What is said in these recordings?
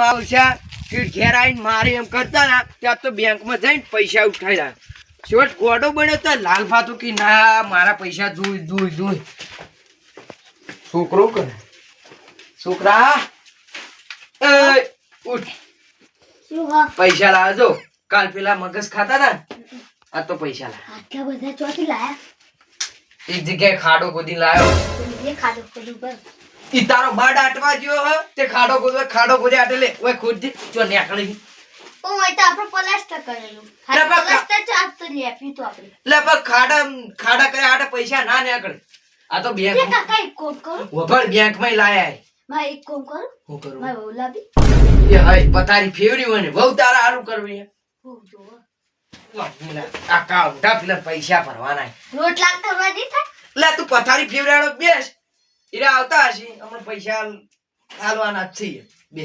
માવસા ફીર ઘેર આવીને મારે એમ કરતા ના ત્યાં તો બેંકમાં જઈને પૈસા ઉઠાવ્યા. છોટ ગોડો બન્યો તો લાલ ફાતું કે ના મારા પૈસા જોઈ જોઈ જોઈ. છોકરો કરે છોકરા? ઉઠ. પૈસા લાવજો કાલ પેલા મગજ ખાતા હતા આ તો પૈસા લાવ આટલા બધા ચોથી લાયા? એક જગ્યાએ ખાડો ખોદી લાવ્યો. ખાડો પર ઈ તારો બાડ આટવા ગયો હ? તે ખાડો ખોદવા ખાડો ગોદે આટલે લે. ઓય ખોદી જો નેકળી. ઓ હોય તો આપણે પ્લાસ્ટર કરેલું. પ્લાસ્ટર તો આપતો આપી તો આપણે લે પણ ખાડા ખાડા કરે આટે પૈસા ના નેકળે. આ તો બેંક કે કાકા એક કોમ કરો. વગર બેંકમાં લાયા મારે એક કોમ કરો. હું કરું? મારે બહુ લાવી. એ હાય પથારી ફેવરી હોય ને બહુ તારા આલુ કરવી હે. જોવો. આ કાવટા પેલા પૈસા ભરવાના. રોટલા કરવા દીધા લે તું પથારી ફેવરાડો બેસ. ઈરા આવતા હશે હમણાં પૈસા હાલવાના જ છીએ બે.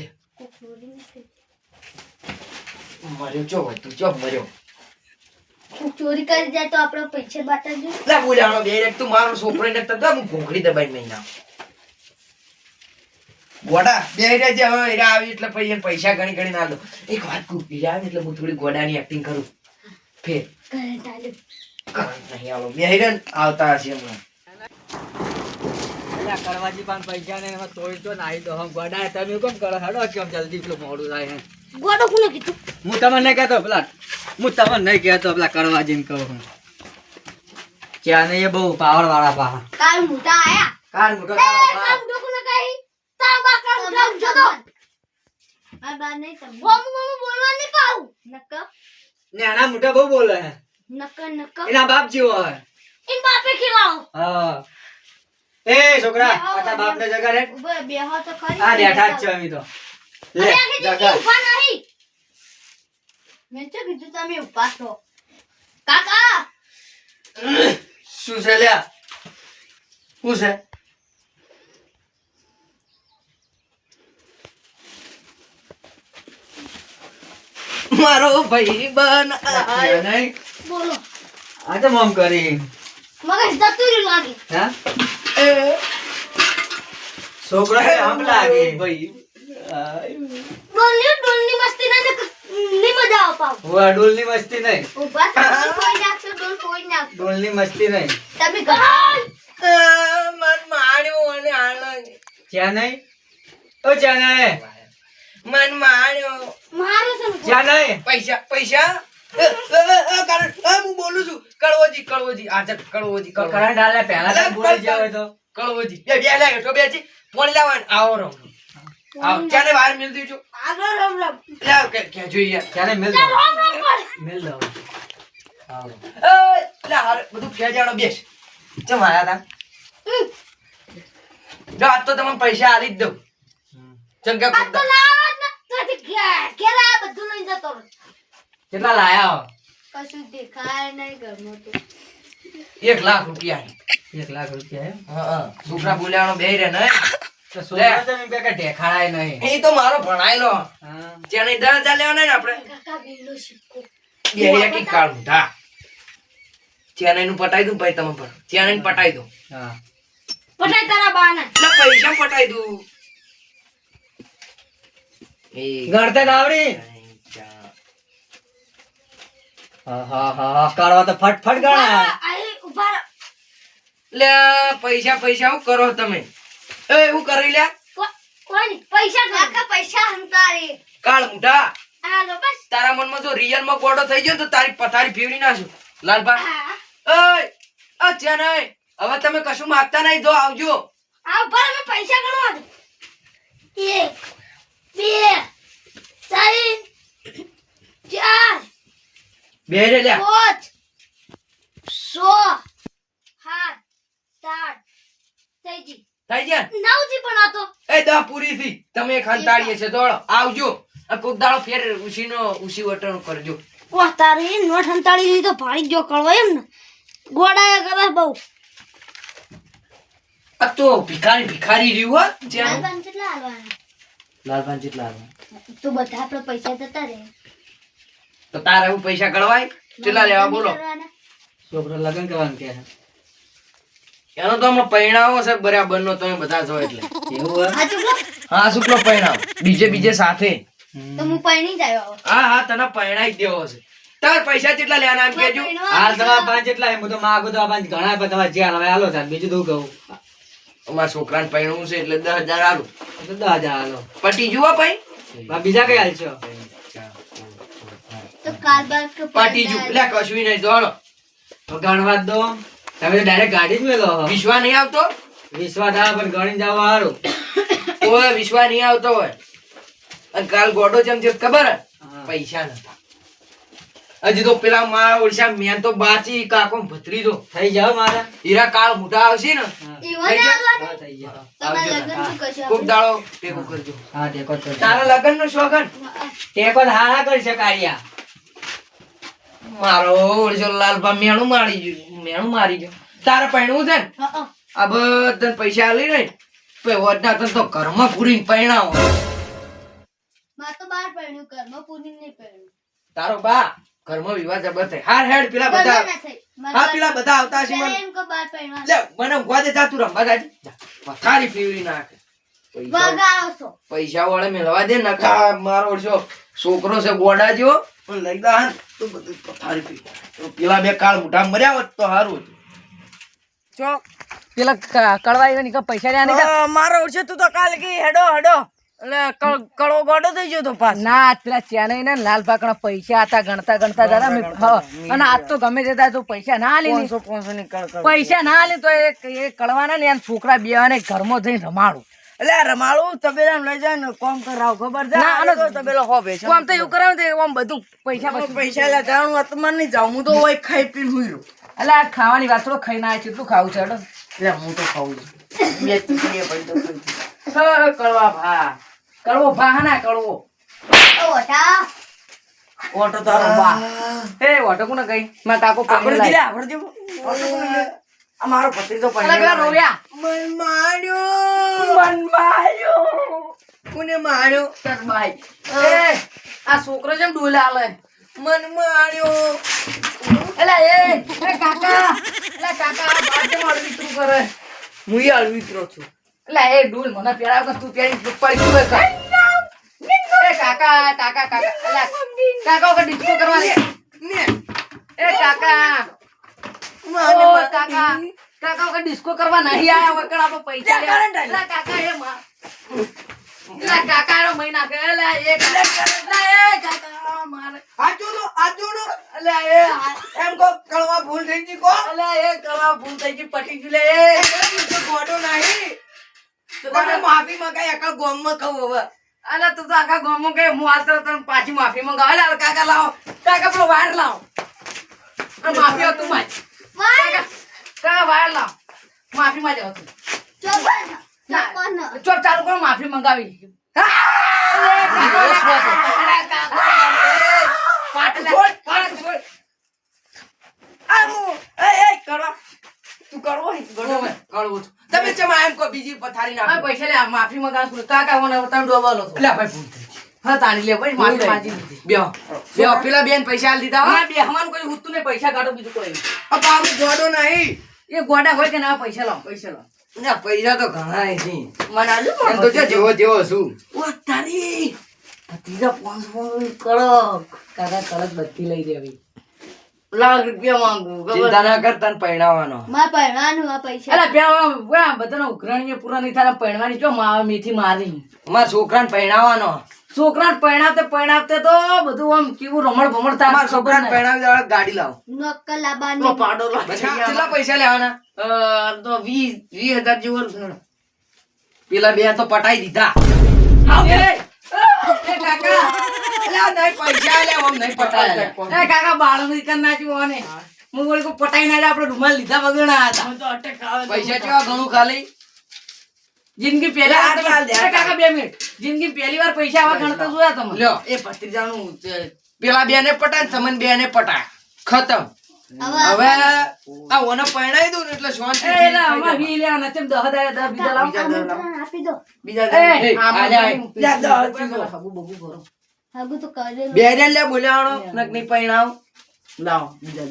મર્યો ચો હોય તું ચો મર્યો. ચોરી કરી જાય તો આપણે પૈસા બાટા જો લે બોલાણો બે રેક તું મારો છોકરો ને તો હું ઘોંઘડી દબાઈ નહીં ના ગોડા બે રે જે હવે એરા આવી એટલે પછી પૈસા ગણી ગણી ના દો. એક વાત કુ આવે એટલે હું થોડી ગોડાની એક્ટિંગ કરું. ફેર. કરે તાલે. નહીં આવો. બે આવતા હશે હમણાં. અલ્યા કરવાજી પણ પૈસા ને એમાં તોય તો નાઈ દો. હમ ગોડા તમે કેમ કરો? હેડો કેમ જલ્દી પેલું મોડું થાય ગોડો કોને કીધું? હું તમને નહીં કહેતો પેલા હું તમને નહીં કહેતો પેલા કરવાજી ને કહું હું. ક્યાં એ બહુ પાવર વાળા પા કાલ મોટા આયા. કાન મોટો કામ ડોકું ન કહી. તાર બા કામ ડોક જતો. આ બા નહીં તમે. મમ્મી મમ્મી બોલવા નહીં પાઉં નક નાના મોટા બહુ બોલે. હે નક નક એના બાપ જેવો બાપે હા. એ છોકરા આતા બાપ ને જગા રે. ઊભો બેહો તો ખરી. આ બેઠા જ છે અમે તો. લે જગા. ઊભા નહીં. મેં તો કીધું તમે ઊભા છો? કાકા! શું છે લ્યા? શું છે? મારો ભાઈ બન આયો. નહીં? બોલો. આ તો મમ કરી. મગજ રહ્યું લાગે. હા? છોકરા આમ લાગે ભાઈ. ડોલની ડોલની મસ્તી ના મજા આવ પાવ. ડોલની મસ્તી નહીં. ઊભા થા કોઈ નાખશો ડોલ કોઈ નાખશો. ડોલની મસ્તી નહીં. તમે મન માણ્યો અને આનંદ જ્યાં નહીં? ઓ જ્યાં નહીં. મન માણ્યો. મારો જ્યાં નહીં? પૈસા પૈસા? હું બોલું છું. કડવોજી કડવોજી આજા કડવોજી કરંટ આલે પહેલા બોલી જાવ તો. કડવોજી બે બે લે તો બે જી પોણી આવો રહો આવો. ચાલે બહાર મિલતી છું આગળ રમ રમ. લાવ કે કે જોઈએ ક્યારે મિલ દો રમ રમ કર મિલ દો આવો. એ લે હારે બધું ફેજાડો બેસ. ચમ આયા તા જો આજ તો તમને પૈસા આલી જ દઉં. ચંગા તો લાવો આ બધું લઈ જતો. કેટલા લાયા કશું દેખાય નહીં ઘરમાં તો. એક લાખ રૂપિયા. એક લાખ રૂપિયા હા હા. છોકરા બોલ્યાનો બે રે નહીં. લેવાના ને પટાઈ દઉં ભાઈ તમે પણ. ચેન્નઈ પટાઈ દઉં. હા. પટાઈ તારા બાના. પૈસા પટાઈ દઉં. ગણતર આવડી ત્રણ, ચાર. હા હા હા હા કાઢવા તો ફટફટ ઊભા લે પૈસા પૈસા હું કરો તમે? એ હું કરી લે. કો- પૈસા કાકા પૈસા હંતારે. કાળ ઊંધા આ બસ. તારા મનમાં જો રિયલમાં ગોડો થઈ ગયો તો તારી પથારી ફેરવી નાખું લાલભા ઓય અચ્છા ચેન્નઈ હવે તમે કશું માંગતા નહીં તો આવજો. આ ઊભા રહો, મેં પૈસા ગણવા દે એક બે ત્રણ ચાર બે રે લ્યા. પાંચ સાત થઈ ગઈ. થઈ ગયા? ને? નવજી પણ હતો એ દા પૂરી થી તમે ખંતાડીએ છે દોડો આવજો. આ કોક દાડો ફેર ઉસીનો ઉસી વટણ કરજો. વાહ તારી નોટ હંતાળી દીધી તો ભાડી જો કળવો એમ ને. ગોડાયા કરે બહુ. આ તો ભિખારી ભિખારી રહ્યું હો જ્યાં. કેટલા હાલવાના? લાલભાન જેટલા આવે. તો બધા આપણે પૈસા જતા રહે. તો તારે હું પૈસા કળવાય કેટલા લેવા બોલો. છોકરો લગ્ન કરવાનું કે એનો તો હમણાં પરિણામો છે બરાબર નો તમે બધા છો એટલે. એવું હા શુક્લો પરણાવ બીજે બીજે સાથે. તો હું જાય હા હા તને પરણાઈ જ દેવો છે. તાર પૈસા કેટલા લેવાના એમ કેજો હાલ. તમારા પાંચ એટલા હું તો માગું તો પાંચ ઘણા પણ તમારે જે હાલ હવે હાલો સાહેબ બીજું તું કહું? અમારા છોકરાને પરણવું છે એટલે દસ હજાર હાલો દસ હજાર હાલો પટી જુઓ ભાઈ. બા બીજા કઈ હાલ છો તો કે પટી જુ કશું નહીં દોડો તો ગણવા દો. તમે ડાયરેક્ટ ગાડી જ મેલો વિશ્વા નહીં આવતો? વિશ્વા થા પણ ગણી જવા હારું. કોઈ વિશ્વા નહીં આવતો હોય. અને કાલ ગોડો જેમ છે ખબર પૈસા નતા. હજી તો પેલા મારા ઓડિશા મેં તો બાચી કાકો ભત્રીજો. થઈ જાવ મારા. હીરા કાળ મોટા આવશે ને? ખૂબ કરશો? દાડો ટેકો કરજો. હા ટેકો તારા લગ્ન નો? શોખન ટેકો હા હા કરી શકાય મારો ઓળશો લાલભા મેણું મારી ગયું. મેણું મારી ગયું. તારે પૈણવું છે ને. આ બધા પૈસા આલી ને પછી વધના તને તો ઘરમાં પૂરી પૈણાવો મારે તો ઘરમાં પૂરી પૈણ્યું. તારો બા ઘરમાં વિવાહ જબર થાય હાર હેડ પેલા બધા હા પેલા બધા આવતા છે મને. પૈણવા. મને ઊંઘવા દે જા તું રમવા જાય પથારી ફેરવી નાખે. પૈસા વાળા મેળવા દે નખા મારો છો. છોકરો છે ગોડા જો પણ લઈ દા તો બધું પથારી તો પેલા બે કાળ મોઢા મર્યા હોત તો સારું ચો પેલા કળવા આવ્યો નીકળ પૈસા રહ્યા નહીં મારો છે તું તો કાલ કે હેડો હેડો. એટલે ક- ગોડો થઈ ગયો તો પાસ ના આજ પેલા ચેન્નઈ ને લાલ પાકડા પૈસા હતા ગણતા ગણતા દાદા અને આજ તો ગમે જતા તું પૈસા ના લે પાંચસો પાંચસો ની કડ કડ. પૈસા ના લે તો એ કળવાના કડવાના ને છોકરા બે અને ઘરમાં જઈને રમાડું. એટલે રમાડું તબેલા લઈ જાય ને કોમ કરાવ ખબર છે? આનો- તબેલો હો બેસે. આમ તો એવું કરાવે તો આમ બધું પૈસા પૈસા લે જાણું નહીં જાઉં હું તો હોય ખાઈ હુઈ. એટલે આ ખાવાની વાત થોડો ખાઈ ના કેટલું ખાવું છે એટલે હું તો ખાઉં છું. બે તો ખાઈ ભા. કડવો ભા ના કડવો. ઓ ઓટો તારો એ ઓટો કોને ગઈ મારા કાકો આપણે લાવ્યા. આપણે દીધું. ઓટો કોને દીધા? આ મારો ભત્રીજો પણ રોયા મન માર્યો. મન માર્યો. કોને માર્યો? તાર ભાઈ એ આ છોકરો જેમ ડોલા આલે મન માર્યો. એલા એ કાકા. એલા કાકા આ બાર કેમ અળવિતરું કરે હું ય અળવિતરો છું. એલા એ ડૂલ મને પેલા વખત તું પેલી પડી તું એ કાકા કાકા કાકા. એલા કાકા વખત ડિસ્કો કરવા દે. ને એ કાકા. માને મારી. કાકા કાકા વખત ડિસ્કો કરવા નહીં આયા વખત આપણે પૈસા લે, લે કાકા એ માં. એલા કાકા નો મહિના કે એલા એ કાકા. મારે. હાચું તો, હાચું તો. એલા એ એમ કહો, કળવા ભૂલ થઈ ગઈ કહો. એલા એ કરવા ભૂલ થઈ ગઈ પટી ગઈ લે એ. એ ગોડો નહીં. તમે માફી માંગાય આખા ગામમાં કહું હવે. અલા તું તો આખા ગામમાં કે હું હાલ તને પાછી માફી મંગાવે કાકા લાવો. કાકા પેલો વાર લાવો. માફી હતું વાય. કાકા વાયર લાવો માફી માં જાવ તું ચોપન. ચોપન. ચોપ ચાલુ કરો માફી મંગાવી તમે ચમ એમ કહો બીજી પથારી નાખો પૈસા લે માફી મંગાવ કાકા મને તમે ડોબાલો એટલે ભાઈ ભૂલ. હા તાણી લે ભાઈ. માફી માંગી બેહો. બેહો પેલા બેન પૈસા આલી દીધા હા. બે કોઈ હુતું ને પૈસા કાઢો બીજું કોઈ આ પાવડી ગોડો નહીં. એ ગોડા હોય કે ના પૈસા લાવો પૈસા લાવો. ના પૈસા તો ઘણા છે. મને આલજો ને તો જેવો જેવો છું. ઓ તારી. ત્રીજા પાંચ કડક. કાકા કડક બધી લઈ દેવી લાખ રૂપિયા માંગુ ચિંતા ના કર તને પરણાવવાનો. મારે પૈણવાનું આ પૈસા. અલા પ્યા બધાના ઉઘરાણીએ પૂરા નહીં થાય પહેરવાની જો મા મીઠી મારી. મારા છોકરાને પરણાવવાનો. છોકરાને પરણાવતે પરણાવતે તો બધું આમ કેવું રમણ ભમણ થાય મારા છોકરાને પરણાવી દેવા ગાડી લાવો. પાડો કેટલા પૈસા લેવાના? તો વીસ વીસ હજાર જેવો પેલા બે તો પટાઈ દીધા. એ, એ. કાકા અલ્યા નહીં પૈસા આલ્યા આમ નહીં પટાયા એ કાકા બાળની કર નાખ્યું આને. હું. વળી કોઈ પટાઈ ના આપણે રૂમાલ લીધા વગર ના હતા. તો અટેક આવે પૈસા કેવા ઘણું ખાલી? જિંદગી પેલા વાર લે, દે, તમે- કાકા બે મિનિટ. જિંદગી પહેલી વાર પૈસા આવા ગણતા જોયા તમે. લ્યો એ ભત્રીજાનું પેલા બે ને પટાય તમને બે ને પટાય. ખતમ. હવે હવે આ ઓને પરણાઈ દઉં ને એટલે શાંતિ એલા વી તેમ દહ દહ બીજા લાવો. આપી દો. બીજા લે, દહ ચીજો. બગુ કરો. હગું તો કરેલું. બે લે નક નહીં પરણાવ. લાવો બીજા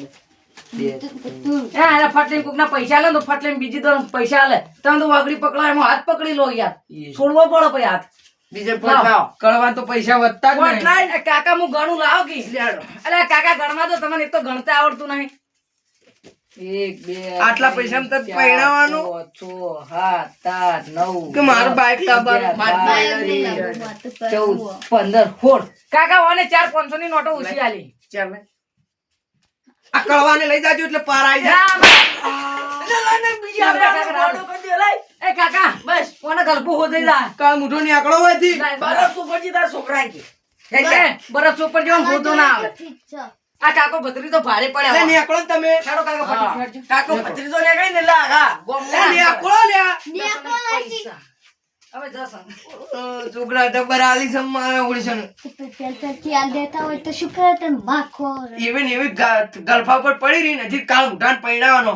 કોકના પૈસા લે ને તો ફટ બીજી તો પૈસા લે. તમે તો વાગડી પકડો એમાં હાથ પકડી લો યાર. છોડવો પડે પછી હાથ. બીજે પણ કળવા તો પૈસા વધતા જ નહીં. કાકા હું ગણું લાવો કી લેડો. કાકા ગણવા દો તમને એક તો ગણતા આવડતું નહીં. એક બે આટલા ત્રણ, તો ચાર, પરણાવવાનું? સાત આઠ નવ કે મારું બાઈક લાવવાનું અગિયાર, મારું બાર, બાઈક નહીં લઈ લાગુ, વાત તો ચૌદ પંદર સોળ. કાકા ઓને ચાર પાંચસો ની નોટો ઉછી આલી. ચાલ ને. આ કળવાને લઈ જાજો એટલે પાર આવી જાય. બીજી આપણે એ કાકા બસ. ઓને ગલપુ હો જઈ જા કાળ મુઠો ની આકડો હોયથી બારો સુપરજી તારા છોકરા કે. એટલે બરફ ઉપર જેવો મોટો ના આવે. આ કાકો ભત્રી તો ભારે પડે એટલે હવે. નીકળો તમે. ચાલો કાકા હા. કાકો ભત્રીજો ને કઈ ને લા, હા, ગોમમાં. એટલે નીકળો લ્યા દેખો નથી. હવે જસ છોકરા ટબર આલી છે ઓડિશન પેલથી હાલ દેતા હોય તો શું કરે તને? માખો એવી ને એવી ગા- ગલફા પર પડી રહી નથી કાલ કાળ મુઠાને પૈણાવાનો.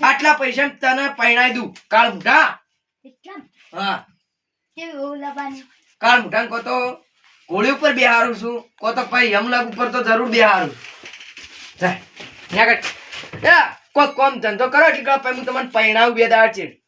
આટલા પૈસા તને પૈણાઈ દઉં. કાળ મુઠા એટલા હા. કેવી ઓલાબાની કાળ મુઠાને કહો તો ઘોડી ઉપર બેહારું છું. કો તો ભાઈ યમલક ઉપર તો જરૂર બેહારું. જાય ન્યા. એ, કોઈ કોમ ધંધો કરો કે પછી હું તમને પૈણાવું બે દાડ છે.